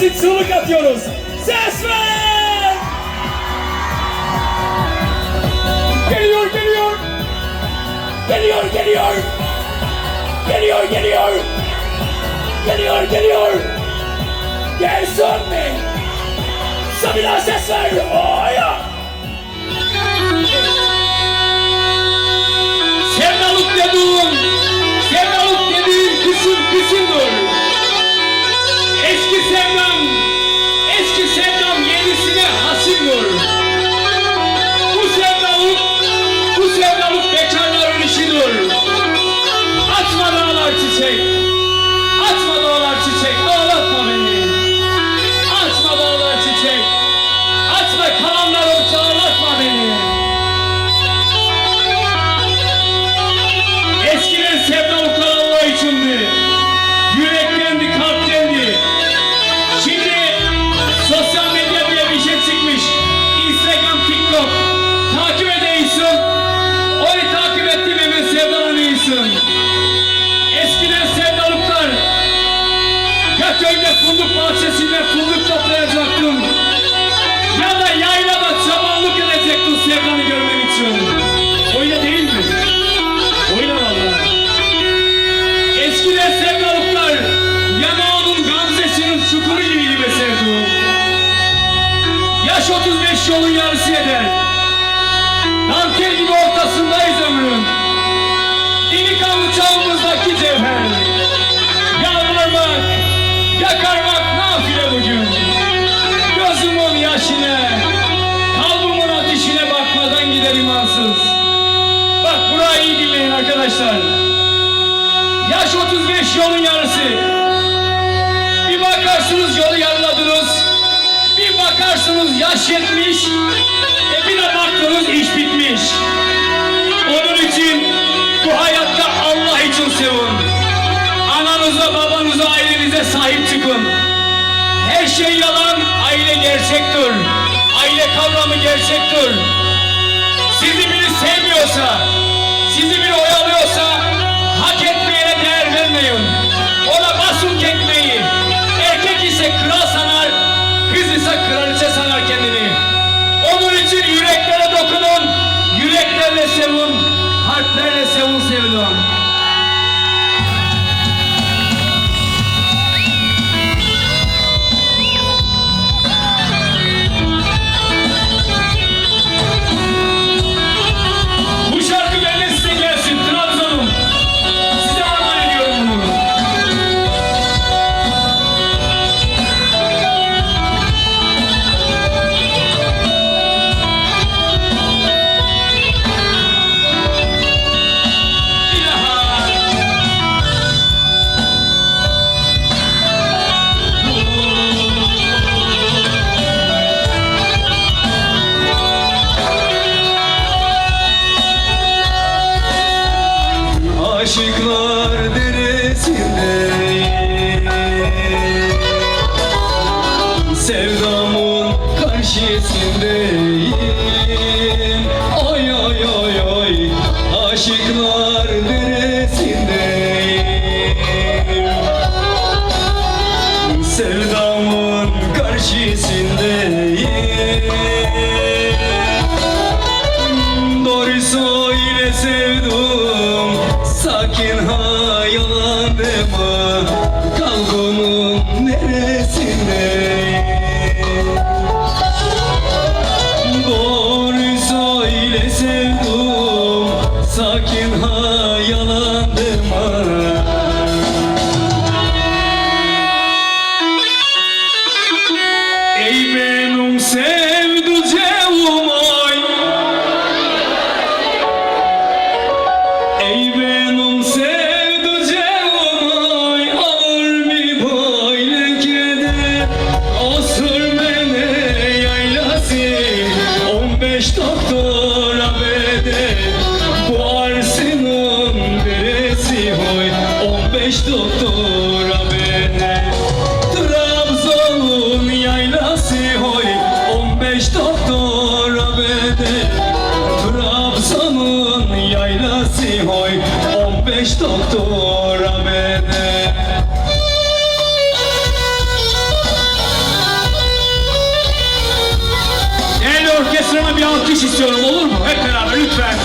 için çığlık atıyoruz. Ses ver! Geliyor, geliyor! Geliyor, geliyor! Geliyor, geliyor! Geliyor, geliyor! Gelsin mi? Sabila ses ver! Oya! Sevdalık Gököy'de fındık bahçesinde fındık toplayacaktın. Ya da yaylada çobanlık edecektin sevdanı görmen için. Öyle değil mi? Öyle valla. Eskiden sevdalıklar yanağının gamzesinin çukuru gibiydi be sevduğum. Yaş 35 yolun yarısı eder. Dantel gibi ortasındayız ömrün. Delikanlı çağımızdaki cevher. Yalvarmak, yakarmak nafile bugün. Gözümün yaşına, kalbimin ateşine bakmadan gider imansız. Bak burayı iyi dinleyin arkadaşlar. Yaş 35 yolun yarısı. Bir bakarsınız yolu yarıladınız. Bir bakarsınız yaş yetmiş. E bir de baktınız şey yalan, aile gerçektir. Aile kavramı gerçektir. Sizi biri sevmiyorsa, sizi biri oyalıyorsa hak etmeyene değer vermeyin. Ona basın tekmeyi. Erkek ise kral sanar, kız ise kraliçe sanar kendini. Onun için yüreklere dokunun, yüreklerle sevin, kalplerle sevin sevdim. Aşıklar deresindeyim Sevdamın karşısındayım. Ay ay ay ay Aşıklar deresindeyim walking home. ateş tuttu Rabbine Trabzon'un yaylası hoy 15 doktor Rabbine Trabzon'un yaylası hoy 15 doktor Rabbine El orkestrana bir alkış istiyorum olur mu? Hep beraber lütfen.